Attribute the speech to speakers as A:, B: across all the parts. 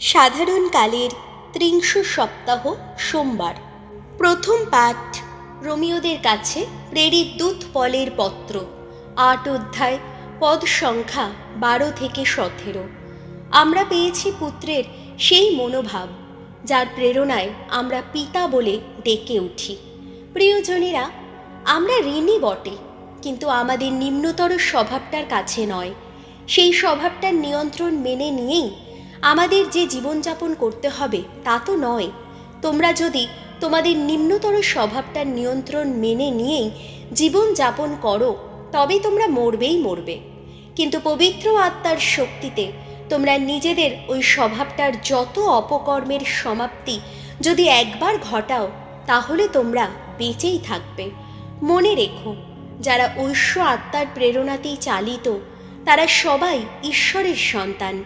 A: সাধারণকালের ত্রিংশ সপ্তাহ, সোমবার। প্রথম পাঠ রোমিওদের কাছে প্রেরিত দূত পলের পত্র। আট অধ্যায়, পদ সংখ্যা বারো থেকে সতেরো। আমরা পেয়েছি পুত্রের সেই মনোভাব, যার প্রেরণায় আমরা পিতা বলে ডেকে উঠি। প্রিয়জনেরা, আমরা ঋণী বটে, কিন্তু আমাদের নিম্নতর স্বভাবটার কাছে নয়। সেই স্বভাবটার নিয়ন্ত্রণ মেনে নিয়েই আমাদের যে জীবনযাপন করতে হবে তা তো নয়। তোমরা যদি তোমাদের নিম্নতর স্বভাবটার নিয়ন্ত্রণ মেনে নিয়েই জীবনযাপন করো, তবে তোমরা মরবেই মরবে। কিন্তু পবিত্র আত্মার শক্তিতে তোমরা নিজেদের ওই স্বভাবটার যত অপকর্মের সমাপ্তি যদি একবার ঘটাও, তাহলে তোমরা বেঁচেই থাকবে। মনে রেখো, যারা ঐশ্ব আত্মার প্রেরণাতেই চালিত, তারা সবাই ঈশ্বরের সন্তান।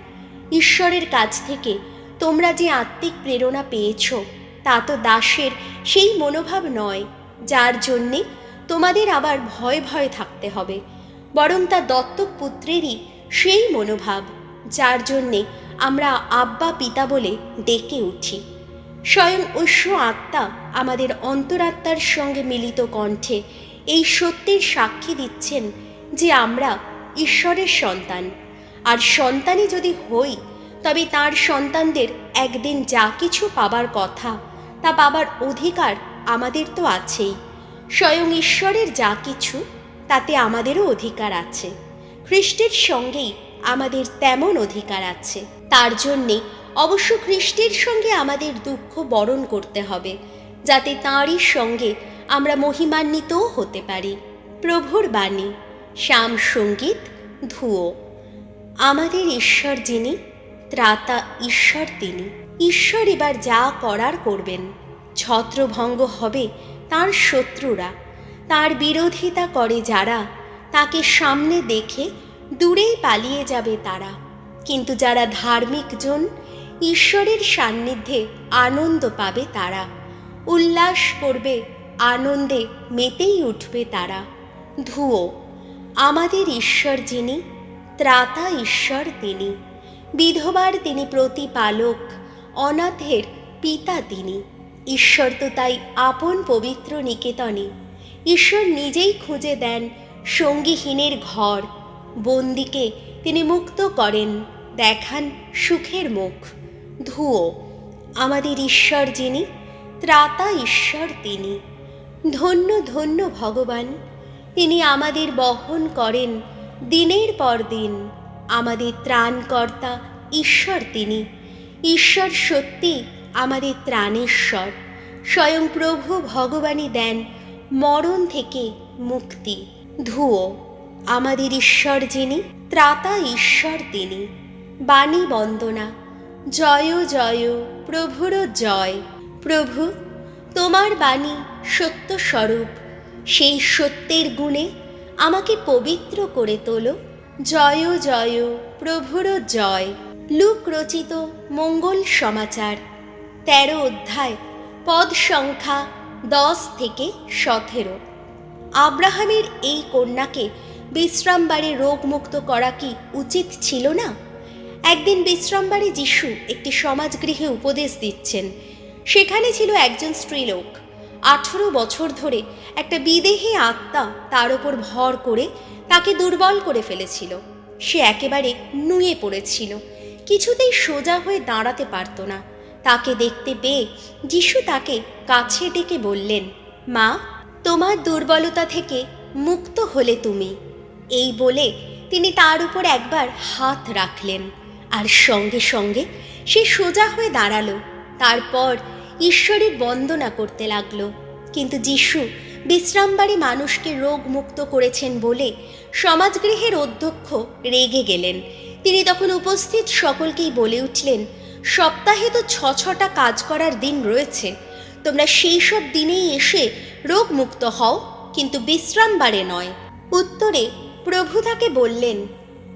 A: ঈশ্বরের কাছ থেকে তোমরা যে আত্মিক প্রেরণা পেয়েছ, তা তো দাসের সেই মনোভাব নয়, যার জন্যে তোমাদের আবার ভয় ভয় থাকতে হবে, বরং তা দত্তক পুত্রেরই সেই মনোভাব, যার জন্যে আমরা আব্বা পিতা বলে ডেকে উঠি। স্বয়ং ঐশ্ব আত্মা আমাদের অন্তরাত্মার সঙ্গে মিলিত কণ্ঠে এই সত্যের সাক্ষী দিচ্ছেন যে আমরা ঈশ্বরের সন্তান। আর সন্তানই যদি হই, তবে তার সন্তানদের একদিন যা কিছু পাবার কথা, তা পাবার অধিকার আমাদের তো আছেই। স্বয়ং ঈশ্বরের যা কিছু, তাতে আমাদেরও অধিকার আছে। খ্রিস্টের সঙ্গেই আমাদের তেমন অধিকার আছে। তার জন্যে অবশ্য খ্রিস্টের সঙ্গে আমাদের দুঃখ বরণ করতে হবে, যাতে তাঁরই সঙ্গে আমরা মহিমান্বিতও হতে পারি। প্রভুর বাণী, শ্যাম সংগীত, ধুয়ো। আমাদের ঈশ্বর যিনি, ত্রাতা ঈশ্বর তিনি। ঈশ্বর এবার যা করার করবেন। ছত্রভঙ্গ হবে তার শত্রুরা। তার বিরোধিতা করে যারা, তাকে সামনে দেখে দূরেই পালিয়ে যাবে তারা। কিন্তু যারা ধার্মিক জন, ঈশ্বরের সান্নিধ্যে আনন্দ পাবে তারা। উল্লাস করবে, আনন্দে মেতেই উঠবে তারা। ধুয়ো আমাদের ঈশ্বর যিনি ত্রাতা ঈশ্বর তিনি, বিধবার তিনি প্রতিপালক, অনাথের পিতা তিনি। ঈশ্বর তো তাই আপন পবিত্র নিকেতনে। ঈশ্বর নিজেই খুঁজে দেন সঙ্গীহীনের ঘর। বন্দিকে তিনি মুক্ত করেন, দেখান সুখের মুখ। ধুয়ো আমাদের ঈশ্বর যিনি, ত্রাতা ঈশ্বর তিনি। ধন্য ধন্য ভগবান, তিনি আমাদের বহন করেন দিনের পর দিন আমাদের ত্রাণকর্তা ঈশ্বর তিনি। ঈশ্বর সত্যি আমাদের ত্রাণেশ্বর। স্বয়ং প্রভু ভগবানই দেন মরণ থেকে মুক্তি। ধুয়ো আমাদের ঈশ্বর যিনি, ত্রাতা ঈশ্বর তিনি। বাণী বন্দনা জয় জয় প্রভুর জয়। প্রভু, তোমার বাণী সত্য স্বরূপ সেই সত্যের গুণে আমাকে পবিত্র করে তোলো। জয় জয়, প্রভুর জয়। লুক রচিত মঙ্গল সমাচার। তেরো অধ্যায়, পদ সংখ্যা দশ থেকে সতেরো। আব্রাহামের এই কন্যাকে বিশ্রামবারে রোগমুক্ত করা কি উচিত ছিল না? একদিন বিশ্রামবারে যিশু একটি সমাজগৃহে উপদেশ দিচ্ছেন। সেখানে ছিল একজন স্ত্রীলোক। আঠেরো বছর ধরে একটা বিদেহী আত্মা তার ওপর ভর করে তাকে দুর্বল করে ফেলেছিল। সে একেবারে নুয়ে পড়েছিল। কিছুতেই সোজা হয়ে দাঁড়াতে পারত না। তাকে দেখতে পেয়ে যিশু তাকে কাছে ডেকে বললেন, মা, তোমার দুর্বলতা থেকে মুক্ত হলে তুমি। এই বলে তিনি তার উপর একবার হাত রাখলেন। আর সঙ্গে সঙ্গে সে সোজা হয়ে দাঁড়াল। তারপর ঈশ্বরের বন্দনা করতে লাগল। কিন্তু যিশু বিশ্রামবাড়ি মানুষকে রোগ মুক্ত করেছেন বলে সমাজগৃহের অধ্যক্ষ রেগে গেলেন। তিনি তখন উপস্থিত সকলকেই বলে উঠলেন, সপ্তাহে তো ছ ছটা কাজ করার দিন রয়েছে। তোমরা সেই সব দিনেই এসে রোগ মুক্ত হও, কিন্তু বিশ্রামবারে নয়। উত্তরে প্রভু তাকে বললেন,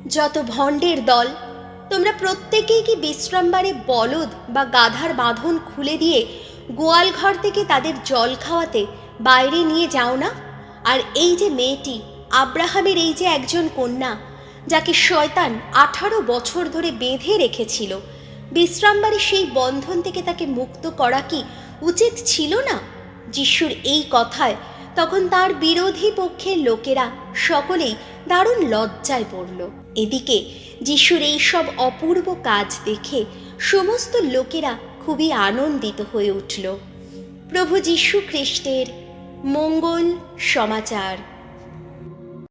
A: যত ভণ্ডের দল তোমরা প্রত্যেকেই কি বিশ্রামবারে বলদ বা গাধার বাঁধন খুলে দিয়ে গোয়াল ঘর থেকে তাদের জল খাওয়াতে বাইরে নিয়ে যাও না? আর এই যে মেয়েটি, আব্রাহামের এই যে একজন কন্যা, যাকে শয়তান আঠারো বছর ধরে বেঁধে রেখেছিল বিশ্রামবাড়ি সেই বন্ধন থেকে তাকে মুক্ত করা কি উচিত ছিল না? যিশুর এই কথায় তখন তার বিরোধী পক্ষের লোকেরা সকলেই দারুণ লজ্জায় পড়ল। এদিকে যিশুর এই সব অপূর্ব কাজ দেখে সমস্ত লোকেরা খুবই আনন্দিত হয়ে উঠল। প্রভু যীশু খ্রিস্টের মঙ্গল সমাচার।